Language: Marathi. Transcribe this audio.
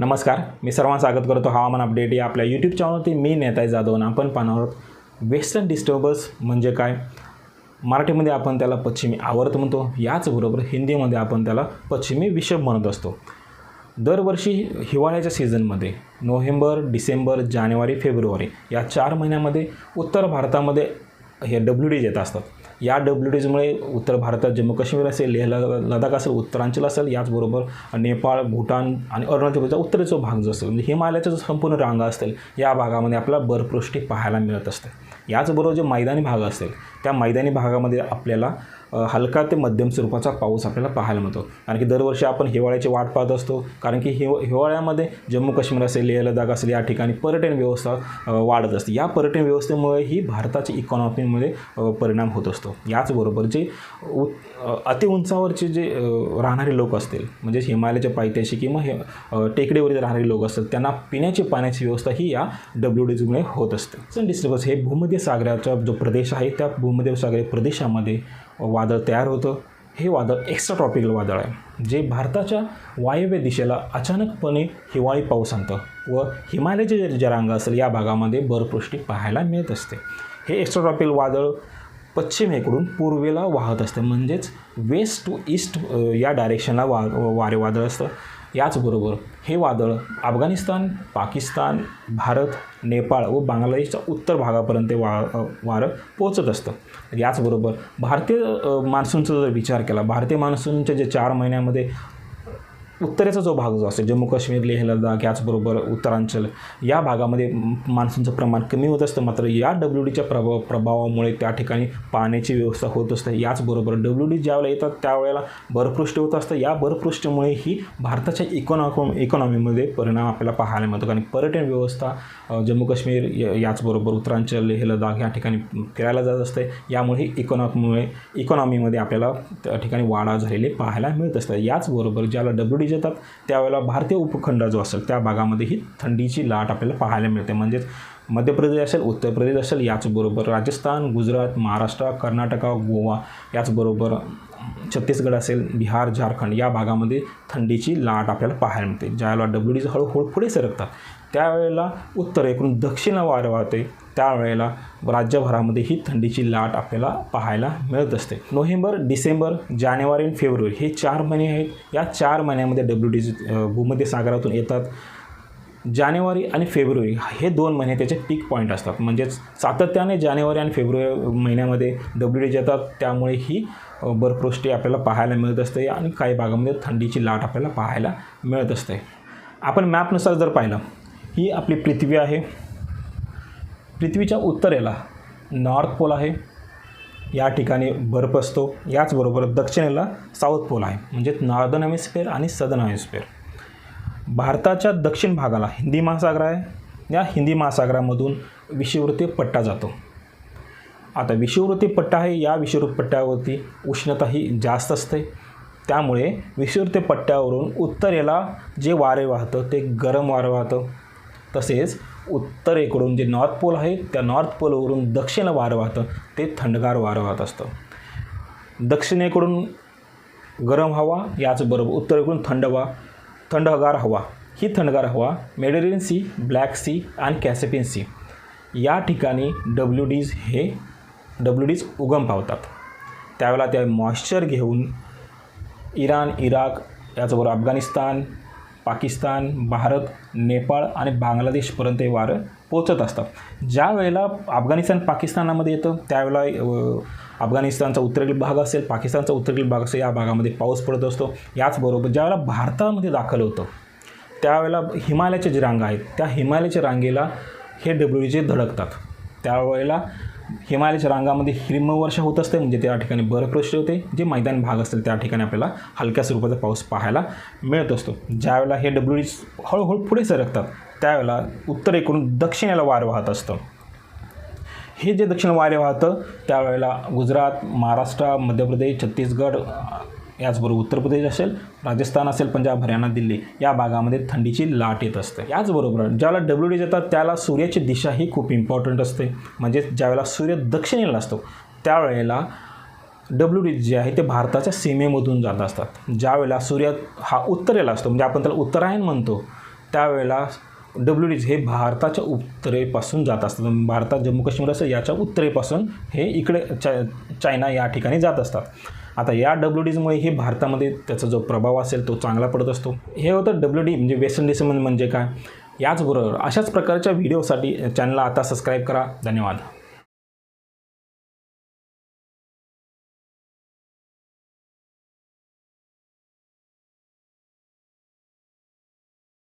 नमस्कार मी सर्वांना स्वागत करतो हवामान अपडेट या आपल्या यूट्यूब चॅनलवरती मी नेताय जाधव आपण पाहणार आहोत वेस्टर्न डिस्टर्बन्स म्हणजे काय? मराठीमध्ये आपण त्याला पश्चिमी आवर्त म्हणतो. याचबरोबर हिंदीमध्ये आपण त्याला पश्चिमी विषभ म्हणत असतो. दरवर्षी हिवाळ्याच्या सीझनमध्ये नोव्हेंबर डिसेंबर जानेवारी फेब्रुवारी या चार महिन्यामध्ये उत्तर भारतामध्ये हे डब्ल्यू डीज येत असतात. या डब्ल्यू डीजमुळे उत्तर भारतात जम्मू काश्मीर असेल लेह ल- लडाख असेल उत्तरांचल असेल याचबरोबर नेपाळ भूटान आणि अरुणाचल प्रदेशचा उत्तरेचा भाग जो असेल म्हणजे हिमालयाच्या जो संपूर्ण रांगा असतील या भागामध्ये आपल्याला बर्फवृष्टी पाहायला मिळत असते. याचबरोबर जे मैदानी भाग असेल त्या मैदानी भागामध्ये आपल्याला हलका ते मध्यम स्वरूपाचा पाऊस आपल्याला पाहायला मिळतो. कारण की दरवर्षी आपण हिवाळ्याची वाट पाहत असतो. कारण की हिव हिवाळ्यामध्ये जम्मू काश्मीर असेल लेह लडाख असेल या ठिकाणी पर्यटन व्यवस्था वाढत असते. या पर्यटन व्यवस्थेमुळे ही भारताची इकॉनॉमीमध्ये परिणाम होत असतो. याचबरोबर जे उ अतिउंचावरचे जे राहणारे लोक असतील म्हणजे हिमालयाच्या पायथ्याशी किंवा हे टेकडीवरील राहणारे लोक असतील त्यांना पिण्याची पाण्याची व्यवस्था ही या डब्ल्यू डीजमुळे होत असते. सन डिस्टर्बन्स हे भूमध्य सागराचा जो प्रदेश आहे त्या भूमध्य सागरी प्रदेशामध्ये वादळ तयार होतं. हे वादळ एक्स्ट्रा ट्रॉपिकल वादळ आहे जे भारताच्या वायव्य दिशेला अचानकपणे हिवाळी पाऊस आणतं व हिमालयाचे जे ज्या रांगा असेल या भागामध्ये बर्फवृष्टी पाहायला मिळत असते. हे एक्स्ट्रा ट्रॉपिकल वादळ पश्चिमेकडून पूर्वेला वाहत असते म्हणजेच वेस्ट टू ईस्ट या डायरेक्शनला वा वारे वादळ असतं. याचबरोबर हे वादळ अफगाणिस्तान पाकिस्तान भारत नेपाळ व बांगलादेशच्या उत्तर भागापर्यंत वा वारं पोचत असतं. याचबरोबर भारतीय मान्सूनचा जर विचार केला भारतीय मान्सूनच्या जे चार महिन्यामध्ये उत्तरेचा जो भाग जो असेल जम्मू काश्मीर लेह लडाख याचबरोबर उत्तरांचल या भागामध्ये मान्सूनचं प्रमाण कमी होत असतं. मात्र या डब्ल्यू डीच्या प्रभाव प्रभावामुळे त्या ठिकाणी पाण्याची व्यवस्था होत असते. याचबरोबर डब्ल्यू डी ज्यावेळेला येतात त्यावेळेला बर्फवृष्टी होत असतं. या बर्फवृष्टीमुळे ही भारताच्या इकॉनॉ इकॉनॉमीमध्ये परिणाम आपल्याला पाहायला मिळतो. कारण पर्यटन व्यवस्था जम्मू काश्मीर या- याचबरोबर उत्तरांचल लेह लडाख या ठिकाणी फिरायला जात असते. यामुळे इकॉनॉमीमुळे इकॉनॉमीमध्ये आपल्याला त्या ठिकाणी वाढ झालेली पाहायला मिळत असते. याचबरोबर ज्याला डब्ल्यू डी येतात त्यावेळेला भारतीय उपखंड जो असेल त्या भागामध्ये ही थंडीची लाट आपल्याला पाहायला मिळते. म्हणजेच मध्य प्रदेश असेल उत्तर प्रदेश असेल याचबरोबर राजस्थान गुजरात महाराष्ट्र कर्नाटका गोवा याचबरोबर छत्तीसगड असेल बिहार झारखंड या भागामध्ये थंडीची लाट आपल्याला पाहायला मिळते. ज्यावेळेला डब्ल्यू डीचं हळूहळू पुढे सरकतात त्यावेळेला उत्तरेकडून दक्षिण वारं वाहते त्यावेळेला राज्यभरामध्ये ही थंडीची लाट आपल्याला पाहायला मिळत असते. नोव्हेंबर डिसेंबर जानेवारी आणि फेब्रुवारी हे चार महिने आहेत. या चार महिन्यामध्ये डब्ल्यू डी भूमध्य सागरातून येतात. जानेवारी आणि फेब्रुवारी हे दोन महिने त्याचे पीक पॉईंट असतात. म्हणजेच सातत्याने जानेवारी आणि फेब्रुवारी महिन्यामध्ये डब्ल्यू डी येतात त्यामुळे ही बर्फवृष्टी आपल्याला पाहायला मिळत असते आणि काही भागामध्ये थंडीची लाट आपल्याला पाहायला मिळत असते. आपण मॅपनुसार जर पाहिलं ही आपली पृथ्वी आहे. पृथ्वीच्या उत्तरेला नॉर्थ पोल आहे. या ठिकाणी बर्फ असतो. याचबरोबर दक्षिणेला साऊथ पोल आहे. म्हणजे नॉर्दर्न हेमिस्फिअर आणि सदर्न हेमिस्फिअर भारताच्या दक्षिण भागाला हिंदी महासागर आहे. या हिंदी महासागरामधून विषुववृत्तीय पट्टा जातो. आता विषुववृत्तीय पट्टा आहे. या विषुववृत्त पट्ट्यावरती उष्णता ही जास्त असते. त्यामुळे विषुववृत्तीय पट्ट्यावरून उत्तरेला जे वारे वाहतं ते गरम वारं वाहतं. तसेच उत्तरेकडून जे नॉर्थ पोल आहे त्या नॉर्थ पोलवरून दक्षिण वारं वाहतं ते थंडगार वारं वाहत असतं. दक्षिणेकडून गरम हवा याचबरोबर उत्तरेकडून थंड हवा थंडगार हवा. ही थंडगार हवा मेडिटेरियन सी ब्लॅक सी आणि कॅसेपियन सी. या ठिकाणी डब्ल्यू डीज हे डब्ल्यू डीज उगम पावतात. त्यावेळेला त्या मॉइश्चर घेऊन इराण इराक याचबरोबर अफगाणिस्तान पाकिस्तान भारत नेपाळ आणि बांगलादेशपर्यंत हे वारं पोचत असतात. ज्या वेळेला अफगाणिस्तान पाकिस्तानामध्ये येतं त्यावेळेला अफगाणिस्तानचा उत्तरेकडील भाग असेल पाकिस्तानचा उत्तरेकडील भाग असेल या भागामध्ये पाऊस पडत असतो. याचबरोबर ज्यावेळेला भारतामध्ये दाखल होतं त्यावेळेला हिमालयाच्या जी रांगा आहेत त्या हिमालयाच्या रांगेला हे डब्ल्यू धडकतात. त्यावेळेला हिमालयाच्या रांगामध्ये हिमवर्षा होत असते म्हणजे त्या ठिकाणी बर्फवृष्टी होते. जे मैदानी भाग असतील त्या ठिकाणी आपल्याला हलक्या स्वरूपाचा पाऊस पाहायला मिळत असतो. ज्यावेळेला हे डब्ल्यू डी हळूहळू पुढे सरकतात त्यावेळेला उत्तरेकडून दक्षिणेला वार वाहत असतं. हे जे दक्षिण वारे वाहतं त्यावेळेला गुजरात महाराष्ट्र मध्य प्रदेश छत्तीसगड याचबरोबर उत्तर प्रदेश असेल राजस्थान असेल पंजाब हरियाणा दिल्ली या भागामध्ये थंडीची लाट येत असते. याचबरोबर ज्याला डब्ल्यू डी येतात त्याला सूर्याची दिशा ही खूप इम्पॉर्टंट असते. म्हणजे ज्यावेळेला सूर्य दक्षिणेला असतो त्यावेळेला डब्ल्यू डी जे आहे ते भारताच्या सीमेमधून जात असतात. ज्यावेळेला सूर्य हा उत्तरेला असतो म्हणजे आपण त्याला उत्तरायण म्हणतो त्यावेळेला डब्ल्यू डीज हे भारताच्या उत्तरेपासून जात असतात. म्हणजे भारतात जम्मू काश्मीर असं याच्या उत्तरेपासून हे इकडे चा चायना या ठिकाणी जात असतात. आता या डब्ल्यू डीजमुळे हे भारतामध्ये त्याचा जो प्रभाव असेल तो चांगला पडत असतो. हे होतं डब्ल्यू डी म्हणजे वेस्ट इंडिज म्हणजे काय? याचबरोबर अशाच प्रकारच्या व्हिडिओसाठी चॅनलला आता सबस्क्राईब करा. धन्यवाद.